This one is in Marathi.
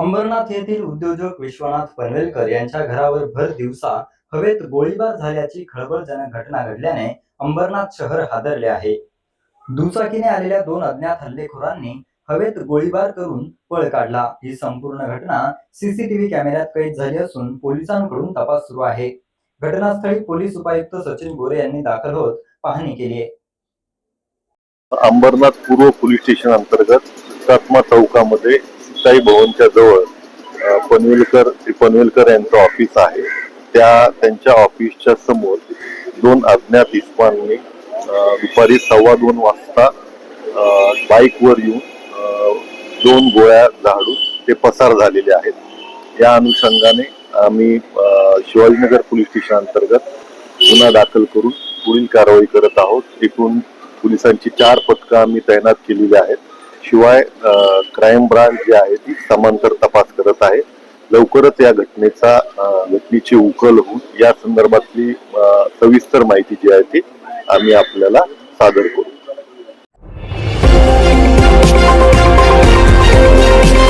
अंबरनाथ येथील उद्योजक विश्वनाथ पनवेलकर यांच्या घरावर भर दिवसा हवेत गोळीबार झाल्याची खळबळजनक घटना घडल्याने अंबरनाथ शहर हादरले आहे. दुचाकीने आलेल्या दोन अज्ञात हल्लेखोरांनी हवेत गोळीबार करून पळ काढला. ही संपूर्ण घटना सीसीटीव्ही कॅमेऱ्यात कैद झाली असून पोलिसांकडून तपास सुरू आहे. घटनास्थळी पोलीस उपायुक्त सचिन गोरे यांनी दाखल होत पाहणी केली आहे. अंबरनाथ पूर्व पोलीस स्टेशन अंतर्गत हुतात्मा चौकामध्ये लोकशाही भवनच्या जवळ पनवेलकर पनवेलकर यांचं ऑफिस आहे. त्या त्यांच्या ऑफिसच्या समोर दोन अज्ञात इस्मांनी दुपारी सव्वा दोन वाजता बाईकवर येऊन दोन गोळ्या झाडून ते पसार झालेले आहेत. या अनुषंगाने आम्ही शिवाजीनगर पोलीस स्टेशन अंतर्गत गुन्हा दाखल करून पुढील कारवाई करत आहोत. एकूण पोलिसांची चार पथकं आम्ही तैनात केलेली आहेत. शिवाय क्राईम ब्रांच जी आहे ती समांतर तपास करत आहे. लवकरच या घटनेचा घटनेची उकल होऊन या संदर्भातली सविस्तर माहिती जी आहे ती आम्ही आपल्याला सादर करू.